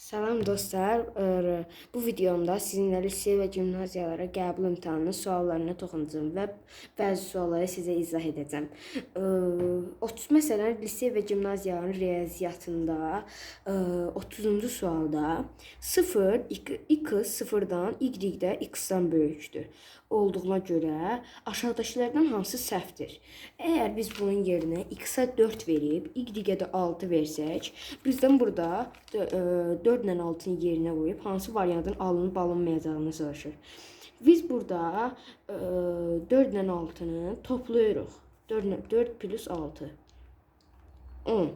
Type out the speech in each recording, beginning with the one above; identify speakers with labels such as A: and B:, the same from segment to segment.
A: Salam dostlar. Ee, Bu videomda sizinlə lisey və gimnaziyalara qəbul imtahanının suallarına toxunacağam və bəzi sualları sizə izah edəcəm. Ee, 30 məsələn lisey və gimnaziyanın riyaziyyatında e, 30-cu sualda 0 x 0-dan y-də x-dan böyükdür olduğuna görə aşağıdakılardan hansı səhvdir? Əgər biz bunun yerinə x-a 4 verib y-ə də 6 versək, bizdən burada 4 ilə 6-nın yerinə qoyub hansı variantın alınıb alınmayacağını soruşur. Biz burada 4 ilə 6-nı toplayırıq. 4 ilə 4 plus 6 10.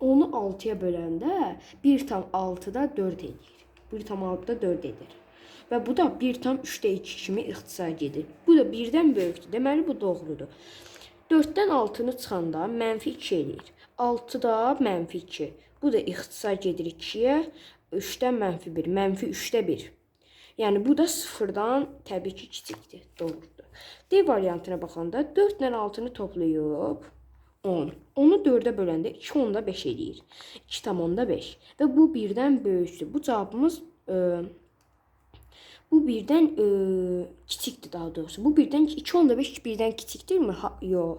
A: Onu 6-ya böləndə 1 tam 6-da 4 edir. 1 tam 6-da 4 edir. Və bu da 1 tam 3-də 2 kimi ixtisar gedir. Bu da 1-dən böyükdür. Deməli bu doğrudur. 4-dən 6-nı çıxanda mənfi 2 eləyir. 6-da mənfi 2. Bu da ixtisar gedir 2-yə. 3-dən mənfi 1. Mənfi 3-də 1. Yəni bu da 0-dan təbii ki kiçikdir. Doğrudur. D variantına baxanda 4 ilə 6-nı toplayıb 10. Onu 4-ə böləndə 2 onda 5 eləyir. 2 tam onda 5. Və bu 1-dən böyükdür. Bu cavabımız e, bu birdən e, kiçikdir daha doğrusu. Bu birdən 2 onda 5 birdən kiçikdirmi? Ha, yox.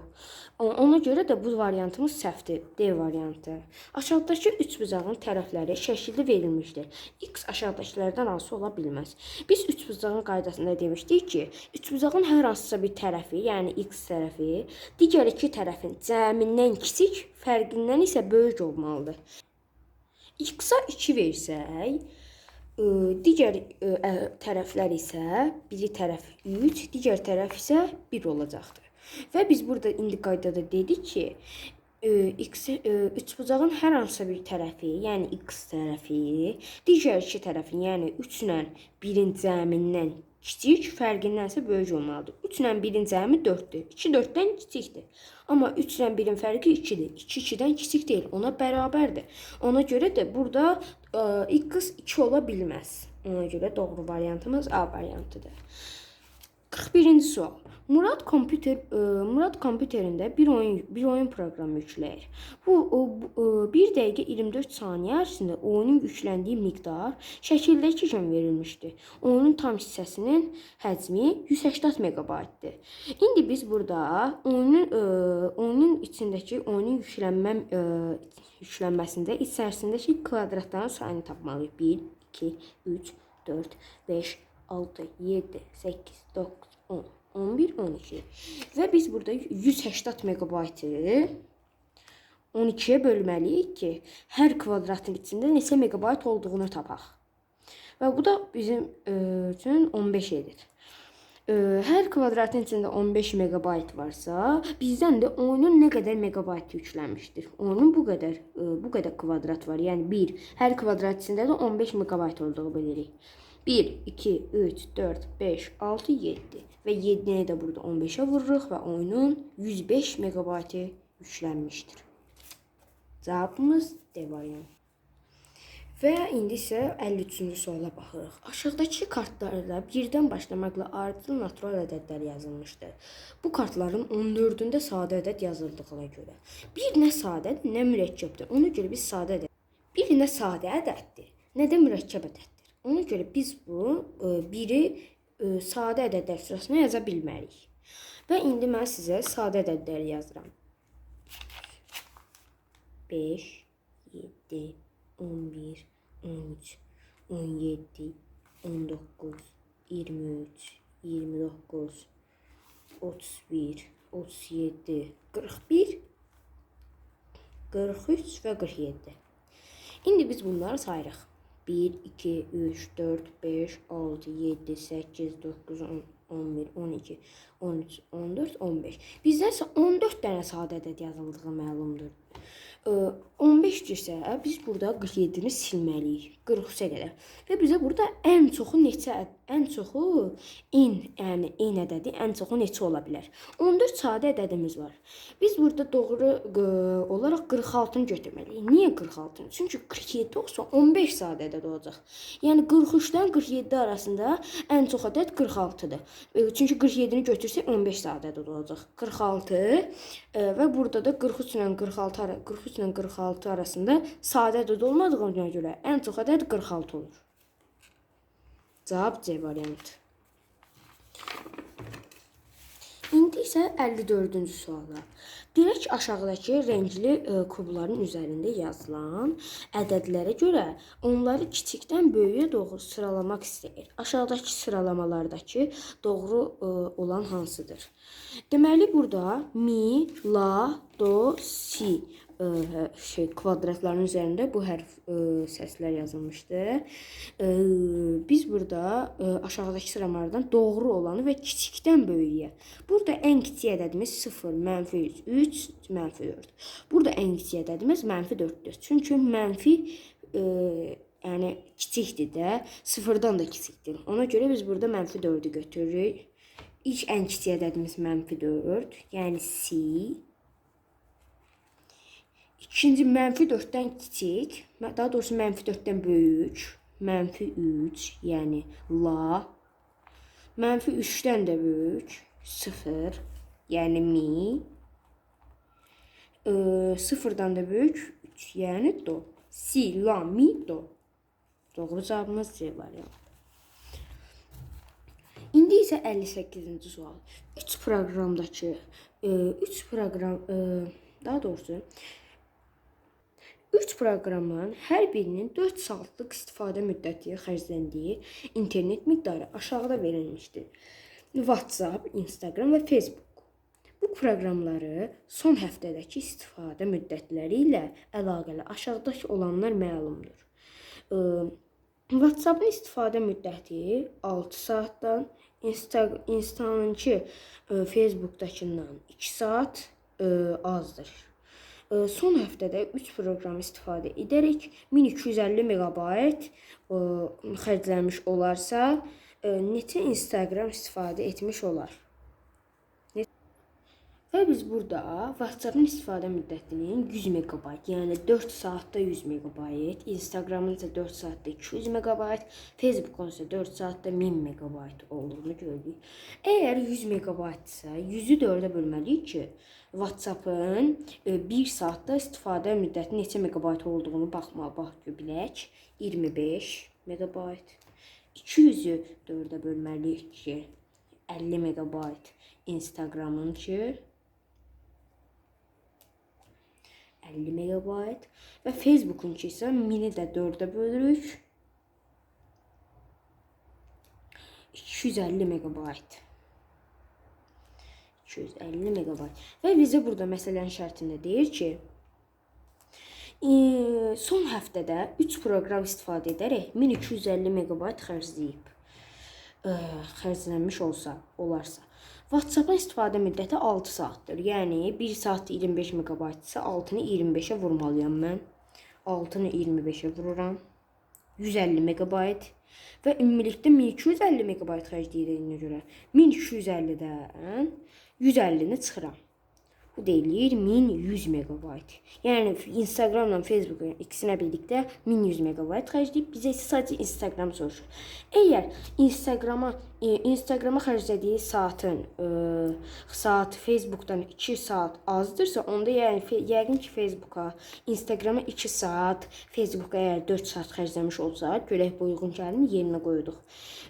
A: Ona görə də bu variantımız səhvdir. D variantı. Aşağıdakı üç bucağın tərəfləri şəkildə verilmişdir. X aşağıdakılardan hansı ola bilməz. Biz üç bucağın qaydasında demişdik ki, üç bucağın hər hansısa bir tərəfi, yəni X tərəfi digər iki tərəfin cəmindən kiçik, fərqindən isə böyük olmalıdır. X-a 2 versək, digər ə, ə, tərəflər isə biri tərəf 3, digər tərəf isə 1 olacaqdır. Və biz burada indi qaydada dedik ki, ə, x ə, üçbucağın hər hansısa bir tərəfi, yəni x tərəfi, digər iki tərəfin, yəni 3 ilə 1-in cəmindən kiçik, fərqindən isə böyük olmalıdır. 3 ilə 1-in cəmi 4-dür. 2 4-dən kiçikdir. Amma 3 ilə 1-in fərqi 2-dir. 2 2-dən kiçik deyil, ona bərabərdir. Ona görə də burada ə, x 2 ola bilməz. Ona görə doğru variantımız A variantıdır. 41-ci sual. Murad kompüter ə, Murad kompüterində bir oyun bir oyun proqramı yükləyir. Bu o, ə, 1 dəqiqə 24 saniyə ərzində oyunun yükləndiyi miqdar şəkildəki kimi verilmişdir. Oyunun tam hissəsinin həcmi 180 megabaytdır. İndi biz burada oyunun ə, oyunun içindəki oyunun yüklənmə ə, yüklənməsində içərisindəki kvadratların sayını tapmalıyıq. 1 2 3 4 5 6, 7, 8, 9, 10, 11, 12. Və biz burada 180 megabaytı 12-yə bölməliyik ki, hər kvadratın içində neçə megabayt olduğunu tapaq. Və bu da bizim ə, üçün 15 edir. Ə, hər kvadratın içində 15 megabayt varsa, bizdən də oyunun nə qədər megabayt yüklənmişdir. Oyunun bu qədər ə, bu qədər kvadrat var. Yəni 1 hər kvadrat içində də 15 megabayt olduğunu bilirik. 1 2 3 4 5 6 7 və 7-ni də burada 15-ə vururuq və oyunun 105 megabaytı yüklənmişdir. Cavabımız D variantı. Və indi isə 53-cü suala baxırıq. Aşağıdakı kartlarda birdən başlamaqla ardıcıl natural ədədlər yazılmışdır. Bu kartların 14-ündə sadə ədəd yazıldığına görə bir nə sadədir, nə mürəkkəbdir. Ona görə biz sadə ədəd. Bir nə sadə ədəddir, nə də mürəkkəb ədəddir. Ona görə biz bu e, biri e, sadə ədədlər sırasına yaza bilmərik. Və indi mən sizə sadə ədədləri yazıram. 5, 7, 11, 13, 17, 19, 23, 29, 31, 37, 41, 43 və 47. İndi biz bunları sayırıq. 1, 2, 3, 4, 5, 6, 7, 8, 9, 10, 11, 12, 13, 14, 15. Bizdə isə 14 dənə sadə ədəd yazıldığı məlumdur. Ə, 15 isə biz burada 47-ni silməliyik. 43-ə qədər. Və bizə burada ən çoxu neçə əd- ən çoxu in, yəni in ədədi ən çoxu neçə ola bilər? 14 sadə ədədimiz var. Biz burada doğru olaraq 46-nı götürməliyik. Niyə 46-nı? Çünki 47 olsa 15 sadə ədəd olacaq. Yəni 43-dən 47 arasında ən çox ədəd 46-dır. E, Çünki 47-ni götürsək 15 sadə ədəd olacaq. 46 e, və burada da 43 ilə 46 ara 43 ilə 46 arasında sadə ədəd olmadığına görə ən çox ədəd 46 olur. Cavab C variantı. İndi isə 54-cü suala. Dirək aşağıdakı rəngli e, kubların üzərində yazılan ədədlərə görə onları kiçikdən böyüyə doğru sıralamaq istəyir. Aşağıdakı sıralamalardakı doğru e, olan hansıdır? Deməli burada mi, la, do, si e, şey kvadratların üzərində bu hərf e, səslər yazılmışdı. E, biz burada e, aşağıdakı sıralamalardan doğru olanı və kiçikdən böyüyə. Burada ən kiçik ədədimiz 0, mənfi 3, mənfi 4. Burada ən kiçik ədədimiz mənfi 4-dür. Çünki mənfi e, yəni kiçikdir də, sıfırdan da kiçikdir. Ona görə biz burada mənfi 4-ü götürürük. İlk ən kiçik ədədimiz mənfi 4, yəni C. İkinci mənfi 4-dən kiçik, daha doğrusu mənfi 4-dən böyük, mənfi 3, yəni la. Mənfi 3-dən də böyük, 0, yəni mi. E, sıfırdan da böyük 3, yəni do. Si, la, mi, do. Doğru cavabımız C variantı. İndi isə 58-ci sual. 3 proqramdakı 3 proqram e, daha doğrusu 3 proqramın hər birinin 4 saatlıq istifadə müddəti xərcləndiyi internet miqdarı aşağıda verilmişdir. WhatsApp, Instagram və Facebook. Bu proqramları son həftədəki istifadə müddətləri ilə əlaqəli aşağıdakı olanlar məlumdur. WhatsApp-ın istifadə müddəti 6 saatdan, Insta Insta-nınki Facebook-dakından 2 saat azdır. Son həftədə 3 proqram istifadə edərək 1250 meqabayt ə, xərclənmiş olarsa, neçə Instagram istifadə etmiş olar? Və biz burada WhatsApp-ın istifadə müddətinin 100 meqabayt, yəni 4 saatda 100 meqabayt, Instagram-ın isə 4 saatda 200 meqabayt, Facebook-un isə 4 saatda 1000 meqabayt olduğunu gördük. Əgər 100 meqabaytsa, 100-ü 4-ə bölməliyik ki, WhatsApp-ın 1 saatda istifadə müddəti neçə meqabayt olduğunu baxmağa bax bilək. 25 meqabayt. 200-ü 4-ə bölməliyik ki, 50 meqabayt Instagramın ki 50 megabayt və Facebook'unki isə mini də 4-ə bölürük. 250 megabayt. 250 megabayt. Və bizə burada məsələnin şərtində deyir ki, e, son həftədə 3 proqram istifadə edərək 1250 megabayt xərcləyib. Ə, xərclənmiş olsa, olarsa. WhatsApp-ın istifadə müddəti 6 saatdır. Yəni 1 saat 25 megabaytsa 6-nı 25-ə vurmalıyam mən. 6-nı 25-ə vururam. 150 megabayt və ümumilikdə 1250 megabayt xərclədiyinə görə 1250-dən 150-ni çıxıram. Bu deyilir 1100 megabayt. Yəni Instagramla Facebook ikisinə birlikdə 1100 megabayt xərcləyib bizə isə sadəcə Instagram soruşur. Əgər Instagrama Instagrama xərclədiyi saatın e, saat Facebookdan 2 saat azdırsa, onda yəni yəqin ki Facebooka, Instagrama 2 saat, Facebooka əgər 4 saat xərcləmiş olsa, görək bu uyğun gəlmi yerinə qoyduq.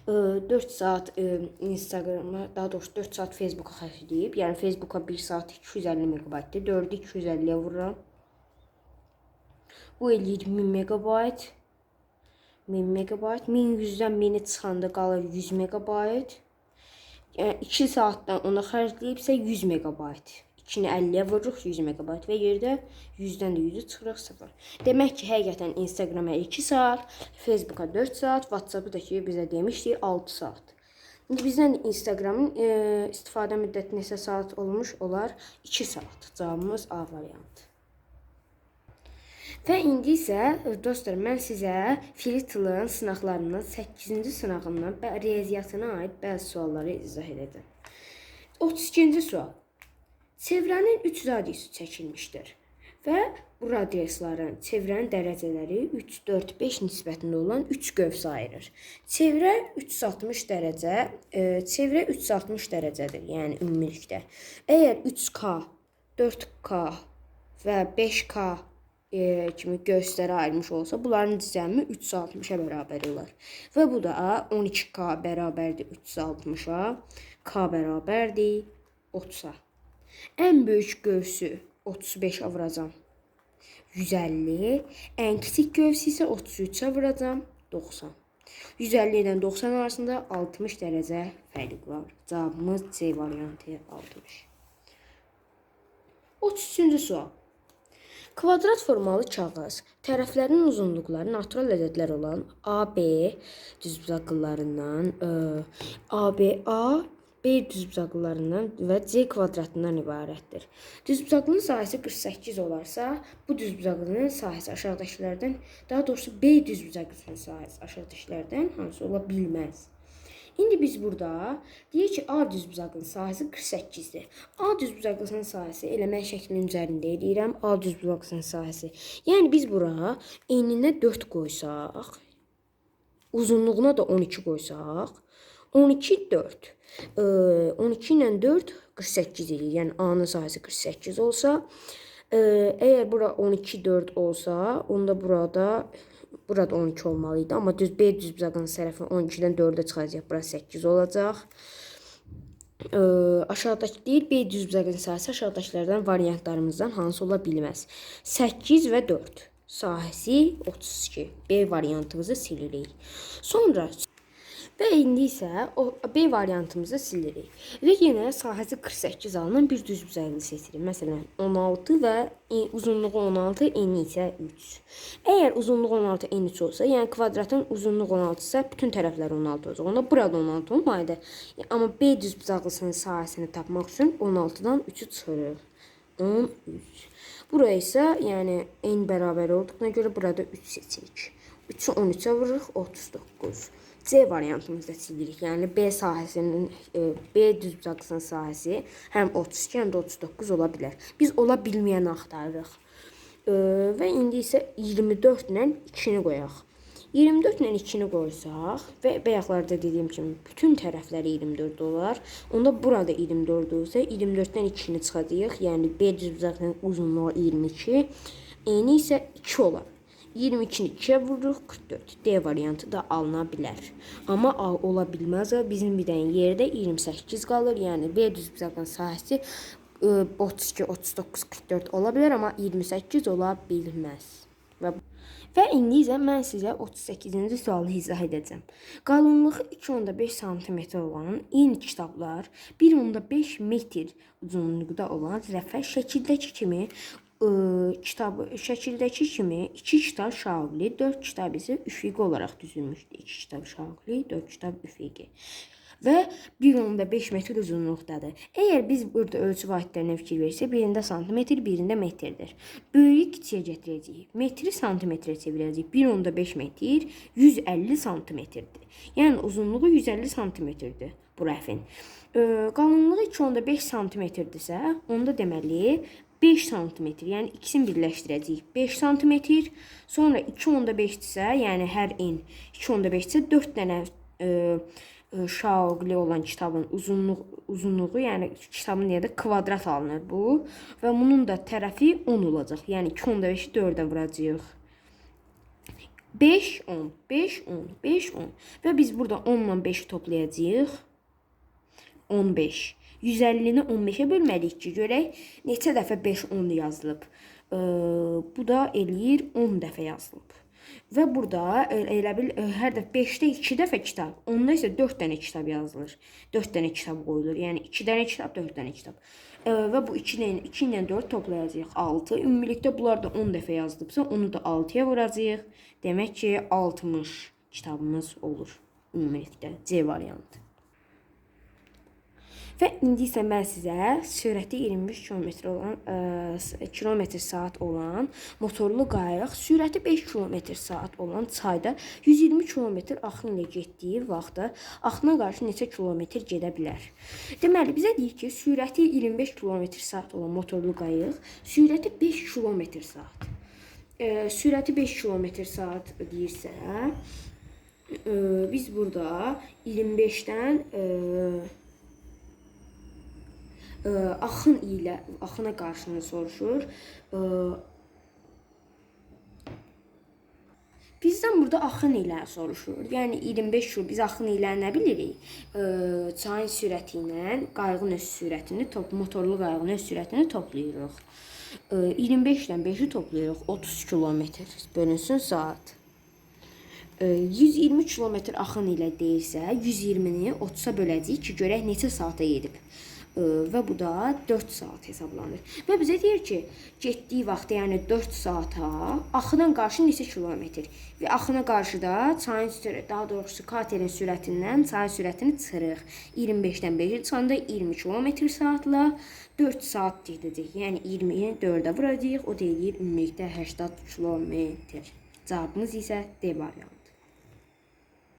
A: E, 4 saat e, Instagrama, daha doğrusu 4 saat Facebooka xərcləyib, yəni Facebooka 1 saat 250 megabaytdır. 4-ü 250-yə vururam. Bu eləyir 1000 megabayt. 1000 megabayt. 1100-dən 1000-i çıxanda qalır 100 megabayt. Yəni 2 saatdan ona xərcləyibsə 100 megabayt. 2-ni 50-yə vururuq 100 megabayt və yerdə 100-dən də 100-ü çıxırıq 0. Demək ki, həqiqətən Instagrama 2 saat, Facebooka 4 saat, WhatsApp-ı da ki bizə demişdi 6 saat. İndi bizdən Instagramın e, istifadə müddəti neçə saat olmuş olar? 2 saat. Cavabımız A variantı. Və indi isə dostlar, mən sizə Filittlın sınaqlarından 8-ci sınağından riyaziyyatına aid bəzi sualları izah edəcəm. 32-ci sual. Çevrənin 3 radiusu çəkilmişdir və bu radiusların çevrənin dərəcələri 3, 4, 5 nisbətində olan 3 qövs ayırır. Çevrə 360 dərəcə, e, çevrə 360 dərəcədir, yəni ümumilikdə. Əgər 3K, 4K və 5K e, kimi göstəri ayırmış olsa, bunların cəmi 360-a bərabər olar. Və bu da 12K bərabərdir 360-a, K bərabərdir 30-a. Ən böyük qövsü 35-ə vuracam. 150. Ən kiçik qövs isə 33-ə vuracam. 90. 150 ilə 90 arasında 60 dərəcə fərq var. Cavabımız C variantı 60. 33-cü sual. Kvadrat formalı kağız tərəflərinin uzunluqları natural ədədlər olan AB düzbucaqlarından, ABA B düzbucaqlarından və C kvadratından ibarətdir. Düzbucaqlının sahəsi 48 olarsa, bu düzbucaqlının sahəsi aşağıdakılardan, daha doğrusu B düzbucaqlının sahəsi aşağıdakılardan hansı ola bilməz? İndi biz burada deyək ki, A düzbucaqlının sahəsi 48-dir. A düzbucaqlısının sahəsi elə mən şəklin üzərində eləyirəm. A düzbucaqlısının sahəsi. Yəni biz bura eninə 4 qoysaq, uzunluğuna da 12 qoysaq, 12 4. Ee, 12 ilə 4 48 edir. Yəni A-nın sahəsi 48 olsa, e, əgər bura 12 4 olsa, onda burada Burada 12 olmalı idi. Amma düz B düz bucağının tərəfi 12-dən 4-ə çıxacaq. Bura 8 olacaq. Ə, aşağıdakı deyil B düz bucağının sahəsi aşağıdakılardan variantlarımızdan hansı ola bilməz? 8 və 4 sahəsi 32. B variantımızı silirik. Sonra Və indi isə o B variantımızı silirik. Və yenə sahəsi 48 alınan bir düz bucağını seçirik. Məsələn, 16 və uzunluğu 16, eni isə 3. Əgər uzunluğu 16, eni 3 olsa, yəni kvadratın uzunluğu 16 isə bütün tərəfləri 16 olacaq. Onda burada 16 olmalıdır. Amma B düz bucaqlısının sahəsini tapmaq üçün 16-dan 3-ü çıxırıq. 13. Buraya isə, yəni n bərabər olduğuna görə burada 3 seçirik. 3-ü 13-ə vururuq, 39. C variantımızda silirik. Yəni B sahəsinin e, B düzbucaqlısının sahəsi həm 32, həm də 39 ola bilər. Biz ola bilməyəni axtarırıq. E, və indi isə 24 ilə 2-ni qoyaq. 24 ilə 2-ni qoysaq və bayaqlarda dediyim kimi bütün tərəfləri 24 olar. Onda burada 24 olsa 24-dən 2-ni çıxacağıq. Yəni B düzbucaqlının uzunluğu 22, eni isə 2 olar. 22-ni 2-yə vururuq, 44. D variantı da alına bilər. Amma A ola bilməz. Bizim bir dənə yerdə 28 qalır. Yəni B düzbucağın sahəsi 32, 39, 44 ola bilər, amma 28 ola bilməz. Və Və indi isə mən sizə 38-ci sualı izah edəcəm. Qalınlığı 2.5 sm olan eyni kitablar 1.5 metr uzunluqda olan rəfə şəkildəki kimi ə, kitab şəkildəki kimi 2 kitab şaqli, 4 kitab isə üfüqi olaraq düzülmüşdür. 2 kitab şaqli, 4 kitab üfüqi və 1.5 metr uzunluqdadır. Əgər biz burada ölçü vahidlərinə fikir versək, birində santimetr, birində metrdir. Böyüyü kiçiyə gətirəcəyik. Metri santimetrə çevirəcəyik. 1.5 metr 150 santimetrdir. Yəni uzunluğu 150 santimetrdir bu rəfin. Qalınlığı 2.5 santimetrdirsə, onda deməli 5 sm, yəni ikisini birləşdirəcəyik. 5 sm, sonra 2.5-dirsə, yəni hər en 2.5-dirsə 4 dənə e, e, olan kitabın uzunluq uzunluğu, yəni kitabın yerdə kvadrat alınır bu və bunun da tərəfi 10 olacaq. Yəni 2.5-i 4-ə vuracağıq. 5 10 5 10 5 10 və biz burada 10 ilə 5-i toplayacağıq. 15 150-ni 15-ə bölməliyik ki, görək neçə dəfə 5 10 yazılıb. E, bu da eləyir 10 dəfə yazılıb. Və burada elə bil hər dəfə 5-də 2 dəfə kitab, onda isə 4 dənə kitab yazılır. 4 dənə kitab qoyulur. Yəni 2 dənə kitab, 4 dənə kitab. E, və bu 2 ilə 2 ilə 4 toplayacağıq 6. Ümumilikdə bunlar da 10 dəfə yazılıbsa, onu da 6-ya vuracağıq. Demək ki, 60 kitabımız olur ümumilikdə C variantı. Və indi isə mən sizə sürəti 25 km olan ə, s- kilometr saat olan motorlu qayıq, sürəti 5 km saat olan çayda 120 km axın ilə getdiyi vaxtda axına qarşı neçə kilometr gedə bilər? Deməli, bizə deyir ki, sürəti 25 km saat olan motorlu qayıq, sürəti 5 km saat. Ə, sürəti 5 km saat deyirsə, ə, biz burada 25-dən ə, ə, axın ilə axına qarşını soruşur. Bizdən burada axın ilə soruşur. Yəni 25 km biz axın ilə nə bilirik? Ə, çayın sürəti ilə qayığın öz sürətini, top motorlu qayığın öz sürətini toplayırıq. Ə, 25-dən 5-i toplayırıq 30 km bölünsün saat. Ə, 120 km axın ilə deyirsə, 120-ni 30-a böləcəyik ki, görək neçə saata gedib. Və bu da 4 saat hesablanır. Və bizə deyir ki, getdiyi vaxt, yəni 4 saata axına qarşı neçə kilometr? Və axına qarşı da çayın sürəti, daha doğrusu katerin sürətindən çayın sürətini çıxırıq. 25-dən 5-ə çıxanda 20 km saatla 4 saat gedəcək. Yəni 20-yi 4-ə vuracağıq. O da eləyir ümumilikdə 80 km. Cavabımız isə D variantı.